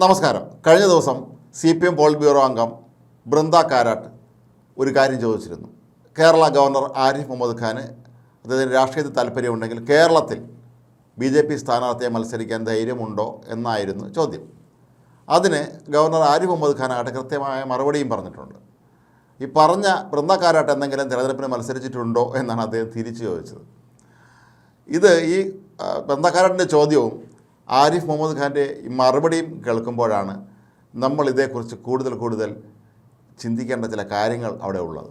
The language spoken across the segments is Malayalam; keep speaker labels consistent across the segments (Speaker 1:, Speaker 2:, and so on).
Speaker 1: നമസ്കാരം. കഴിഞ്ഞ ദിവസം C P M polit bureau അംഗം ബൃന്ദ കാരാട്ട് ഒരു കാര്യം ചോദിച്ചിരുന്നു. കേരള ഗവർണർ ആരിഫ് മുഹമ്മദ് ഖാന് അദ്ദേഹത്തിന് രാഷ്ട്രീയത്തിൽ താല്പര്യമുണ്ടെങ്കിൽ കേരളത്തിൽ ബി ജെ പി സ്ഥാനാർത്ഥിയെ മത്സരിക്കാൻ ധൈര്യമുണ്ടോ എന്നായിരുന്നു ചോദ്യം. അതിന് ഗവർണർ ആരിഫ് മുഹമ്മദ് ഖാൻ ആകട്ടെ കൃത്യമായ മറുപടിയും പറഞ്ഞിട്ടുണ്ട്. ഈ പറഞ്ഞ ബൃന്ദ കാരാട്ട് എന്തെങ്കിലും തിരഞ്ഞെടുപ്പിന് മത്സരിച്ചിട്ടുണ്ടോ എന്നാണ് അദ്ദേഹം തിരിച്ചു ചോദിച്ചത്. ഇത് ഈ ബൃന്ദ കാരാട്ടിന്റെ ചോദ്യവും ആരിഫ് മുഹമ്മദ് ഖാന്റെ മറുപടിയും കേൾക്കുമ്പോഴാണ് നമ്മൾ ഇതേക്കുറിച്ച് കൂടുതൽ കൂടുതൽ ചിന്തിക്കേണ്ട ചില കാര്യങ്ങൾ അവിടെ ഉള്ളത്.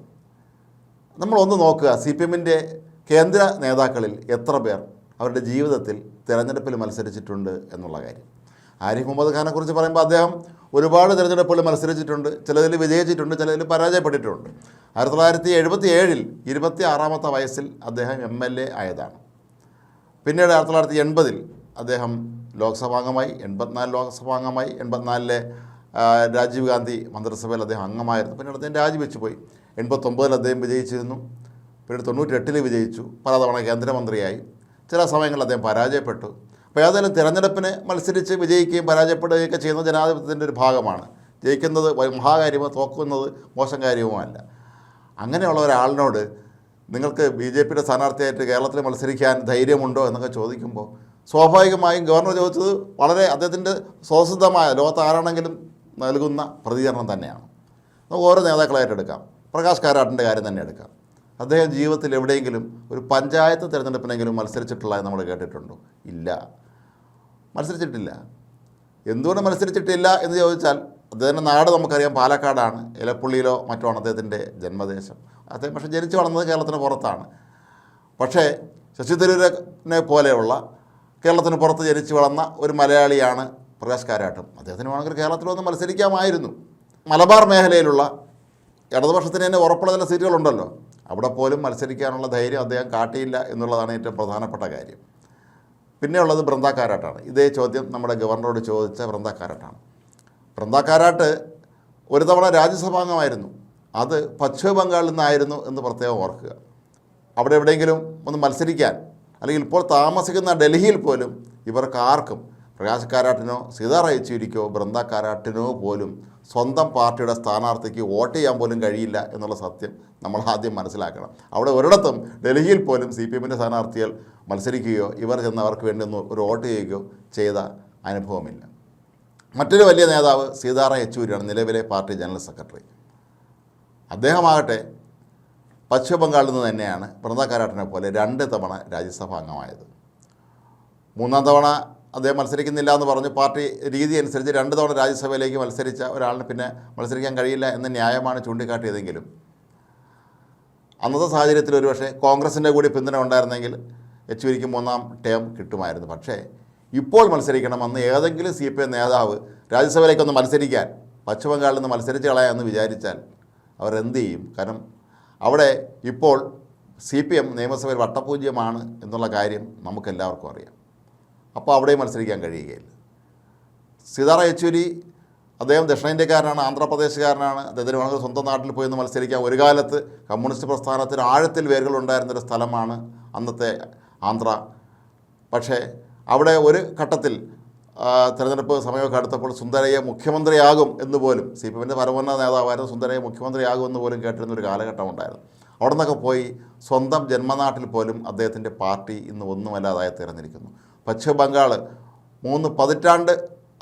Speaker 1: നമ്മളൊന്ന് നോക്കുക സി പി എമ്മിന്റെ കേന്ദ്ര നേതാക്കളിൽ എത്ര പേർ അവരുടെ ജീവിതത്തിൽ തിരഞ്ഞെടുപ്പിൽ മത്സരിച്ചിട്ടുണ്ട് എന്നുള്ള കാര്യം. ആരിഫ് മുഹമ്മദ് ഖാനെ കുറിച്ച് പറയുമ്പോൾ അദ്ദേഹം ഒരുപാട് തിരഞ്ഞെടുപ്പുകൾ മത്സരിച്ചിട്ടുണ്ട് ചിലതിൽ വിജയിച്ചിട്ടുണ്ട് ചിലതിൽ പരാജയപ്പെട്ടിട്ടുണ്ട്. ആയിരത്തി തൊള്ളായിരത്തി എഴുപത്തി ഏഴിൽ ഇരുപത്തി ആറാമത്തെ വയസ്സിൽ അദ്ദേഹം എം എൽ എ ആയതാണ്. പിന്നീട് ആയിരത്തി തൊള്ളായിരത്തി എൺപതിൽ അദ്ദേഹം ലോക്സഭാംഗമായി എൺപത്തിനാല് ലോക്സഭാംഗമായി എൺപത്തിനാലിലെ രാജീവ് ഗാന്ധി മന്ത്രിസഭയിൽ അദ്ദേഹം അംഗമായിരുന്നു. പിന്നീട് അദ്ദേഹം രാജിവെച്ചു പോയി. എൺപത്തൊമ്പതിൽ അദ്ദേഹം വിജയിച്ചിരുന്നു. പിന്നീട് തൊണ്ണൂറ്റെട്ടിൽ വിജയിച്ചു. പലതവണ കേന്ദ്രമന്ത്രിയായി. ചില സമയങ്ങളിൽ അദ്ദേഹം പരാജയപ്പെട്ടു. അപ്പോൾ ഏതായാലും തിരഞ്ഞെടുപ്പിന് മത്സരിച്ച് വിജയിക്കുകയും പരാജയപ്പെടുകയൊക്കെ ചെയ്യുന്ന ജനാധിപത്യത്തിന്റെ ഒരു ഭാഗമാണ്. ജയിക്കുന്നത് മഹാകാര്യമോ തോക്കുന്നത് മോശം കാര്യവുമല്ല. അങ്ങനെയുള്ള ഒരാളിനോട് നിങ്ങൾക്ക് ബി ജെ പിയുടെ സ്ഥാനാർത്ഥിയായിട്ട് കേരളത്തിൽ മത്സരിക്കാൻ ധൈര്യമുണ്ടോ എന്നൊക്കെ ചോദിക്കുമ്പോൾ സ്വാഭാവികമായും ഗവർണർ ചോദിച്ചത് വളരെ അദ്ദേഹത്തിന്റെ സ്വതസിദ്ധമായ ലോകത്ത് ആരാണെങ്കിലും നൽകുന്ന പ്രതികരണം തന്നെയാണ്. നമുക്ക് ഓരോ നേതാക്കളായിട്ട് എടുക്കാം. പ്രകാശ് കാരാട്ടിന്റെ കാര്യം തന്നെ എടുക്കാം. അദ്ദേഹം ജീവിതത്തിൽ എവിടെയെങ്കിലും ഒരു പഞ്ചായത്ത് തിരഞ്ഞെടുപ്പിനെങ്കിലും മത്സരിച്ചിട്ടുള്ള നമ്മൾ കേട്ടിട്ടുണ്ടോ. ഇല്ല. മത്സരിച്ചിട്ടില്ല. എന്തുകൊണ്ട് മത്സരിച്ചിട്ടില്ല എന്ന് ചോദിച്ചാൽ അദ്ദേഹത്തിന്റെ നാട് നമുക്കറിയാം പാലക്കാടാണ്. ഇലപ്പുള്ളിയിലോ മറ്റോ ആണ് അദ്ദേഹത്തിന്റെ ജന്മദേശം. അദ്ദേഹം പക്ഷേ ജനിച്ചു വളർന്നത് കേരളത്തിന് പുറത്താണ്. പക്ഷേ ശശി തരൂരിനെ പോലെയുള്ള കേരളത്തിന് പുറത്ത് ജനിച്ചു വളർന്ന ഒരു മലയാളിയാണ് പ്രകാശ് കാരാട്ടും. അദ്ദേഹത്തിന് വേണമെങ്കിൽ കേരളത്തിൽ വന്ന് മത്സരിക്കാമായിരുന്നു. മലബാർ മേഖലയിലുള്ള ഇടതുപക്ഷത്തിന് തന്നെ ഉറപ്പുള്ള ചില സീറ്റുകളുണ്ടല്ലോ. അവിടെ പോലും മത്സരിക്കാനുള്ള ധൈര്യം അദ്ദേഹം കാട്ടിയില്ല എന്നുള്ളതാണ് ഏറ്റവും പ്രധാനപ്പെട്ട കാര്യം. പിന്നെയുള്ളത് ബൃന്ദ കാരാട്ടാണ്. ഇതേ ചോദ്യം നമ്മുടെ ഗവർണറോട് ചോദിച്ച ബൃന്ദ കാരാട്ടാണ്. ബൃന്ദ കാരാട്ട് ഒരു തവണ രാജ്യസഭാംഗമായിരുന്നു. അത് പശ്ചിമ ബംഗാളിൽ നിന്നായിരുന്നു എന്ന് പ്രത്യേകം ഓർക്കുക. അവിടെ എവിടെയെങ്കിലും ഒന്ന് മത്സരിക്കാൻ അല്ലെങ്കിൽ ഇപ്പോൾ താമസിക്കുന്ന ഡൽഹിയിൽ പോലും ഇവർക്ക് ആർക്കും പ്രകാശ് കാരാട്ടിനോ സീതാറ യെച്ചൂരിക്കോ ബൃന്ദ കാരാട്ടിനോ പോലും സ്വന്തം പാർട്ടിയുടെ സ്ഥാനാർത്ഥിക്ക് വോട്ട് ചെയ്യാൻ പോലും കഴിയില്ല എന്നുള്ള സത്യം നമ്മൾ ആദ്യം മനസ്സിലാക്കണം. അവിടെ ഒരിടത്തും ഡൽഹിയിൽ പോലും സി പി എമ്മിന്റെ സ്ഥാനാർത്ഥികൾ മത്സരിക്കുകയോ ഇവർ ചെന്ന് അവർക്ക് വേണ്ടി ഒന്ന് ഒരു വോട്ട് ചെയ്യുകയോ ചെയ്ത അനുഭവമില്ല. മറ്റൊരു വലിയ നേതാവ് സീതാറാം യെച്ചൂരിയാണ് നിലവിലെ പാർട്ടി ജനറൽ സെക്രട്ടറി. അദ്ദേഹമാകട്ടെ പശ്ചിമ ബംഗാളിൽ നിന്ന് തന്നെയാണ് ബൃന്ദ കാരാട്ടിനെ പോലെ രണ്ട് തവണ രാജ്യസഭ അംഗമായത്. മൂന്നാം തവണ അദ്ദേഹം മത്സരിക്കുന്നില്ല എന്ന് പറഞ്ഞ് പാർട്ടി രീതി അനുസരിച്ച് രണ്ട് തവണ രാജ്യസഭയിലേക്ക് മത്സരിച്ച ഒരാളിന് പിന്നെ മത്സരിക്കാൻ കഴിയില്ല എന്ന ന്യായമാണ് ചൂണ്ടിക്കാട്ടിയതെങ്കിലും അന്നത്തെ സാഹചര്യത്തിൽ ഒരുപക്ഷെ കോൺഗ്രസിന്റെ കൂടി പിന്തുണ ഉണ്ടായിരുന്നെങ്കിൽ യെച്ചൂരിക്ക് മൂന്നാം ടേം കിട്ടുമായിരുന്നു. പക്ഷേ ഇപ്പോൾ മത്സരിക്കണമെന്ന് ഏതെങ്കിലും സി പി എം നേതാവ് രാജ്യസഭയിലേക്കൊന്ന് മത്സരിക്കാൻ പശ്ചിമബംഗാളിൽ നിന്ന് മത്സരിച്ച് കളയാമെന്ന് വിചാരിച്ചാൽ അവർ എന്ത് ചെയ്യും? കാരണം അവിടെ ഇപ്പോൾ സി പി എം നിയമസഭയിൽ വട്ടപൂജ്യമാണ് എന്നുള്ള കാര്യം നമുക്കെല്ലാവർക്കും അറിയാം. അപ്പോൾ അവിടെയും മത്സരിക്കാൻ കഴിയുകയില്ല. സീതാറാം യെച്ചൂരി അദ്ദേഹം ദക്ഷിണേന്ത്യക്കാരനാണ് ആന്ധ്രാപ്രദേശുകാരനാണ്. അദ്ദേഹത്തിന് വേണമെങ്കിൽ സ്വന്തം നാട്ടിൽ പോയി ഒന്ന് മത്സരിക്കാം. ഒരു കാലത്ത് കമ്മ്യൂണിസ്റ്റ് പ്രസ്ഥാനത്തിന് ആഴത്തിൽ വേരുകൾ ഉണ്ടായിരുന്നൊരു സ്ഥലമാണ് അന്നത്തെ ആന്ധ്ര. പക്ഷേ അവിടെ ഒരു ഘട്ടത്തിൽ തിരഞ്ഞെടുപ്പ് സമയമൊക്കെ അടുത്തപ്പോൾ സുന്ദരയെ മുഖ്യമന്ത്രിയാകും എന്ന് പോലും സി പി എമ്മിന്റെ പരമോന്നത നേതാവായിരുന്നു സുന്ദരയെ മുഖ്യമന്ത്രിയാകും എന്ന് പോലും കേട്ടിരുന്ന ഒരു കാലഘട്ടം ഉണ്ടായിരുന്നു. അവിടെ നിന്നൊക്കെ പോയി സ്വന്തം ജന്മനാട്ടിൽ പോലും അദ്ദേഹത്തിന്റെ പാർട്ടി ഇന്ന് ഒന്നുമല്ലാതായി തീർന്നിരിക്കുന്നു. പശ്ചിമ ബംഗാൾ മൂന്ന് പതിറ്റാണ്ട്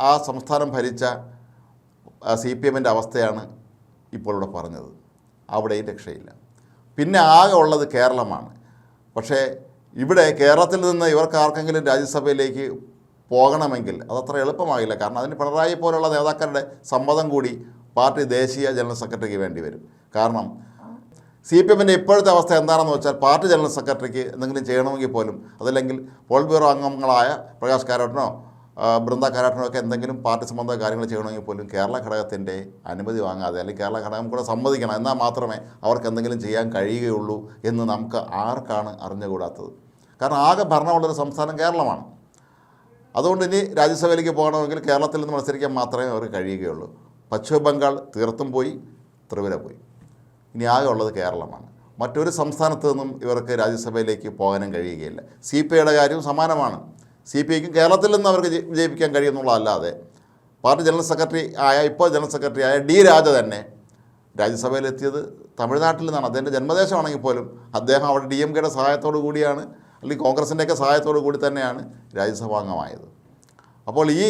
Speaker 1: ആ സംസ്ഥാനം ഭരിച്ച സി പി എമ്മിന്റെ അവസ്ഥയാണ് ഇപ്പോൾ ഇവിടെ പറഞ്ഞത്. അവിടെയും രക്ഷയില്ല. പിന്നെ ആകെ ഉള്ളത് കേരളമാണ്. പക്ഷേ ഇവിടെ കേരളത്തിൽ നിന്ന് ഇവർക്ക് ആർക്കെങ്കിലും രാജ്യസഭയിലേക്ക് പോകണമെങ്കിൽ അതത്ര എളുപ്പമാകില്ല. കാരണം അതിന് പിണറായി പോലുള്ള നേതാക്കളുടെ സമ്മതം കൂടി പാർട്ടി ദേശീയ ജനറൽ സെക്രട്ടറിക്ക് വേണ്ടി വരും. കാരണം സി പി എമ്മിന്റെ ഇപ്പോഴത്തെ അവസ്ഥ എന്താണെന്ന് വെച്ചാൽ പാർട്ടി ജനറൽ സെക്രട്ടറിക്ക് എന്തെങ്കിലും ചെയ്യണമെങ്കിൽ പോലും അതല്ലെങ്കിൽ പോൾ ബ്യൂറോ അംഗങ്ങളായ പ്രകാശ് കാരാട്ടിനോ ബൃന്ദ കാരാട്ടിനോ ഒക്കെ എന്തെങ്കിലും പാർട്ടി സംബന്ധ കാര്യങ്ങൾ ചെയ്യണമെങ്കിൽ പോലും കേരള ഘടകത്തിന്റെ അനുമതി വാങ്ങാതെ അല്ലെങ്കിൽ കേരള ഘടകം കൂടെ സമ്മതിക്കണം എന്നാൽ മാത്രമേ അവർക്ക് എന്തെങ്കിലും ചെയ്യാൻ കഴിയുകയുള്ളൂ എന്ന് നമുക്ക് ആർക്കാണ് അറിഞ്ഞുകൂടാത്തത്? കാരണം ആകെ ഭരണമുള്ളൊരു സംസ്ഥാനം കേരളമാണ്. അതുകൊണ്ട് ഇനി രാജ്യസഭയിലേക്ക് പോകണമെങ്കിൽ കേരളത്തിൽ നിന്ന് മത്സരിക്കാൻ മാത്രമേ അവർക്ക് കഴിയുകയുള്ളൂ. പശ്ചിമ ബംഗാൾ തീർത്തും പോയി ത്രിപുര പോയി. ഇനി ആകെ ഉള്ളത് കേരളമാണ്. മറ്റൊരു സംസ്ഥാനത്തു നിന്നും ഇവർക്ക് രാജ്യസഭയിലേക്ക് പോകാനും കഴിയുകയില്ല. സി പി ഐയുടെ കാര്യവും സമാനമാണ്. സി പി ഐക്കും കേരളത്തിൽ നിന്ന് അവർക്ക് ജയി- വിജയിപ്പിക്കാൻ കഴിയുന്നുള്ളതല്ലാതെ പാർട്ടി ജനറൽ സെക്രട്ടറി ആയ ഇപ്പോൾ ജനറൽ സെക്രട്ടറി ആയ ഡി രാജ തന്നെ രാജ്യസഭയിലെത്തിയത് തമിഴ്നാട്ടിൽ നിന്നാണ്. അദ്ദേഹത്തിന്റെ ജന്മദേശമാണെങ്കിൽ പോലും അദ്ദേഹം അവിടെ ഡി എം കെയുടെ സഹായത്തോടു കൂടിയാണ് അല്ലെങ്കിൽ കോൺഗ്രസിന്റെയൊക്കെ സഹായത്തോടു കൂടി തന്നെയാണ് രാജ്യസഭാംഗമായത്. അപ്പോൾ ഈ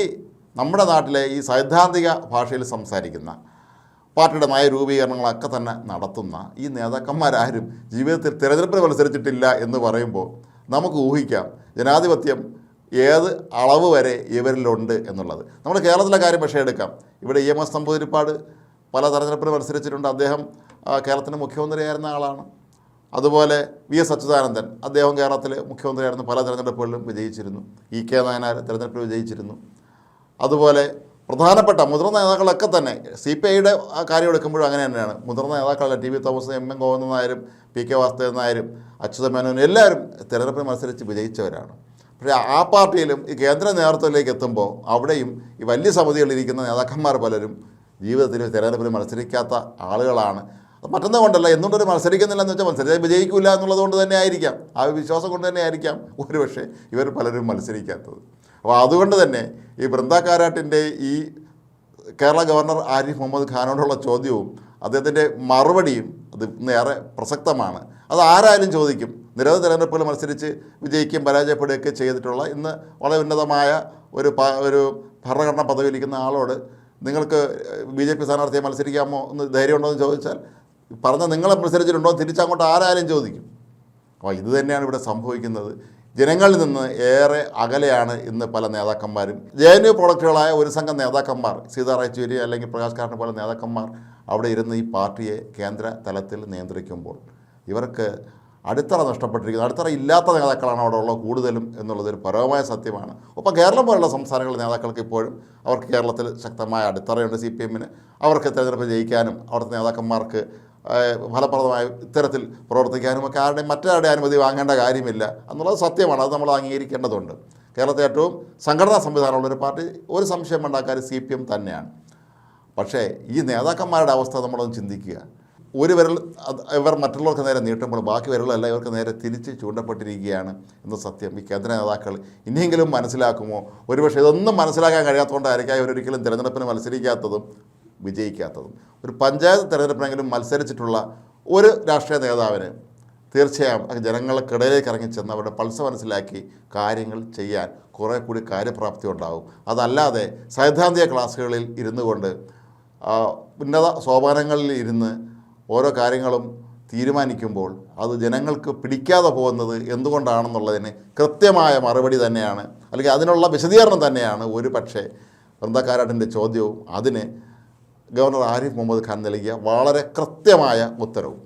Speaker 1: നമ്മുടെ നാട്ടിലെ ഈ സൈദ്ധാന്തിക ഭാഷയിൽ സംസാരിക്കുന്ന പാർട്ടിയുടെ നയ രൂപീകരണങ്ങളൊക്കെ തന്നെ നടത്തുന്ന ഈ നേതാക്കന്മാരാരും ജീവിതത്തിൽ തിരഞ്ഞെടുപ്പിന് മത്സരിച്ചിട്ടില്ല എന്ന് പറയുമ്പോൾ നമുക്ക് ഊഹിക്കാം ജനാധിപത്യം ഏത് അളവ് വരെ ഇവരിലുണ്ട് എന്നുള്ളത്. നമ്മൾ കേരളത്തിലെ കാര്യം പക്ഷേ എടുക്കാം. ഇവിടെ ഇ എം എസ് നമ്പൂതിരിപ്പാട് പല തെരഞ്ഞെടുപ്പിന് മത്സരിച്ചിട്ടുണ്ട്. അദ്ദേഹം കേരളത്തിന്റെ മുഖ്യമന്ത്രിയായിരുന്ന ആളാണ്. അതുപോലെ വി എസ് അച്യുതാനന്ദൻ അദ്ദേഹം കേരളത്തിലെ മുഖ്യമന്ത്രിയായിരുന്നു പല തിരഞ്ഞെടുപ്പുകളിലും വിജയിച്ചിരുന്നു. ഇ കെ നായനാർ തെരഞ്ഞെടുപ്പിൽ വിജയിച്ചിരുന്നു. അതുപോലെ പ്രധാനപ്പെട്ട മുതിർന്ന നേതാക്കളൊക്കെ തന്നെ സി പി ഐയുടെ കാര്യം എടുക്കുമ്പോഴും അങ്ങനെ തന്നെയാണ്. മുതിർന്ന നേതാക്കളല്ല T V Thomas M M Govindan നായരും പി കെ വാസുദേവൻ നായരും അച്യുത മേനോനും എല്ലാവരും തെരഞ്ഞെടുപ്പിൽ മത്സരിച്ച് വിജയിച്ചവരാണ്. പക്ഷേ ആ പാർട്ടിയിലും ഈ കേന്ദ്ര നേതൃത്വത്തിലേക്ക് എത്തുമ്പോൾ അവിടെയും ഈ വലിയ സമിതികളിലിരിക്കുന്ന നേതാക്കന്മാർ പലരും ജീവിതത്തിൽ തെരഞ്ഞെടുപ്പിൽ മത്സരിക്കാത്ത ആളുകളാണ്. മറ്റൊന്നും കൊണ്ടല്ല. മത്സരിക്കുന്നില്ല എന്ന് വെച്ചാൽ മത്സരിച്ചാൽ വിജയിക്കില്ല എന്നുള്ളത് കൊണ്ട് തന്നെ ആയിരിക്കാം. ആ വിശ്വാസം കൊണ്ട് തന്നെ ആയിരിക്കാം ഒരുപക്ഷെ ഇവർ പലരും മത്സരിക്കാത്തത്. അപ്പോൾ അതുകൊണ്ട് തന്നെ ഈ ബൃന്ദാക്കാരാട്ടിന്റെ ഈ കേരള ഗവർണർ ആരിഫ് മുഹമ്മദ് ഖാനോടുള്ള ചോദ്യവും അദ്ദേഹത്തിന്റെ മറുപടിയും അത് ഏറെ പ്രസക്തമാണ്. അത് ആരായാലും ചോദിക്കും. നിരവധി തിരഞ്ഞെടുപ്പുകൾ മത്സരിച്ച് വിജയിക്കുകയും പരാജയപ്പെടുകയൊക്കെ ചെയ്തിട്ടുള്ള ഇന്ന് വളരെ ഉന്നതമായ ഒരു ഒരു ഭരണഘടനാ പദവിയിലിരിക്കുന്ന ആളോട് നിങ്ങൾക്ക് ബി ജെ പി സ്ഥാനാർത്ഥിയെ മത്സരിക്കാമോ എന്ന് ധൈര്യമുണ്ടോ എന്ന് ചോദിച്ചാൽ പറഞ്ഞ നിങ്ങളെ മത്സരിച്ചിട്ടുണ്ടോ എന്ന് തിരിച്ചങ്ങോട്ട് ആരായാലും ചോദിക്കും. അപ്പോൾ ഇത് തന്നെയാണ് ഇവിടെ സംഭവിക്കുന്നത്. ജനങ്ങളിൽ നിന്ന് ഏറെ അകലെയാണ് ഇന്ന് പല നേതാക്കന്മാരും. ജെ എൻ യു പ്രൊഡക്റ്റുകളായ ഒരു സംഘം നേതാക്കന്മാർ സീതാ യെച്ചൂരി അല്ലെങ്കിൽ പ്രകാശ് കാരനെ പോലെ നേതാക്കന്മാർ അവിടെ ഇരുന്ന് ഈ പാർട്ടിയെ കേന്ദ്ര തലത്തിൽ നിയന്ത്രിക്കുമ്പോൾ ഇവർക്ക് അടിത്തറ നഷ്ടപ്പെട്ടിരിക്കുന്നു. അടിത്തറ ഇല്ലാത്ത നേതാക്കളാണ് അവിടെ ഉള്ളത് കൂടുതലും എന്നുള്ളത് ഒരു പരമമായ സത്യമാണ്. ഒപ്പം കേരളം പോലുള്ള സംസ്ഥാനങ്ങളിലെ നേതാക്കൾക്ക് ഇപ്പോഴും അവർക്ക് കേരളത്തിൽ ശക്തമായ അടിത്തറയുണ്ട് സി പി എമ്മിന്. അവർക്ക് തെരഞ്ഞെടുപ്പ് ജയിക്കാനും അവിടുത്തെ നേതാക്കന്മാർക്ക് ഫലപ്രദമായി ഇത്തരത്തിൽ പ്രവർത്തിക്കാനും ഒക്കെ ആരുടെയും മറ്റാരുടെ അനുമതി വാങ്ങേണ്ട കാര്യമില്ല എന്നുള്ളത് സത്യമാണ്. അത് നമ്മൾ അംഗീകരിക്കേണ്ടതുണ്ട്. കേരളത്തിൽ ഏറ്റവും സംഘടനാ സംവിധാനമുള്ള ഒരു പാർട്ടി ഒരു സംശയം ഉണ്ടാക്കാൻ സി പി എം തന്നെയാണ്. പക്ഷേ ഈ നേതാക്കന്മാരുടെ അവസ്ഥ നമ്മളൊന്ന് ചിന്തിക്കുക. ഒരു വിരൽ ഇവർ മറ്റുള്ളവർക്ക് നേരെ നീട്ടുമ്പോൾ ബാക്കി വിരലല്ല ഇവർക്ക് നേരെ തിരിച്ച് ചൂണ്ടപ്പെട്ടിരിക്കുകയാണ് എന്ന സത്യം ഈ കേന്ദ്ര നേതാക്കൾ ഇനിയെങ്കിലും മനസ്സിലാക്കുമോ? ഒരുപക്ഷെ ഇതൊന്നും മനസ്സിലാക്കാൻ കഴിയാത്തതുകൊണ്ടായിരിക്കും ഇവരൊരിക്കലും തിരഞ്ഞെടുപ്പിന് മത്സരിക്കാത്തതും വിജയിക്കാത്തതും. ഒരു പഞ്ചായത്ത് തിരഞ്ഞെടുപ്പിനെങ്കിലും മത്സരിച്ചിട്ടുള്ള ഒരു രാഷ്ട്രീയ നേതാവിന് തീർച്ചയായും ജനങ്ങൾക്കിടയിലേക്ക് ഇറങ്ങി ചെന്ന് അവരുടെ പൾസ് മനസ്സിലാക്കി കാര്യങ്ങൾ ചെയ്യാൻ കുറേ കൂടി കാര്യപ്രാപ്തി ഉണ്ടാകും. അതല്ലാതെ സൈദ്ധാന്തിക ക്ലാസ്സുകളിൽ ഇരുന്നു കൊണ്ട് ഉന്നത സോപാനങ്ങളിൽ ഇരുന്ന് ഓരോ കാര്യങ്ങളും തീരുമാനിക്കുമ്പോൾ അത് ജനങ്ങൾക്ക് പിടിക്കാതെ പോകുന്നത് എന്തുകൊണ്ടാണെന്നുള്ളതിന് കൃത്യമായ മറുപടി തന്നെയാണ്. അല്ലെങ്കിൽ അതിനുള്ള വിശദീകരണം തന്നെയാണ് ഒരു പക്ഷേ വൃന്ദക്കാരാട്ടിന്റെ ചോദ്യവും. അതിന് ഗവർണർ ആരിഫ് മുഹമ്മദ് ഖാൻ നൽകിയ വളരെ കൃത്യമായ ഉത്തരവും.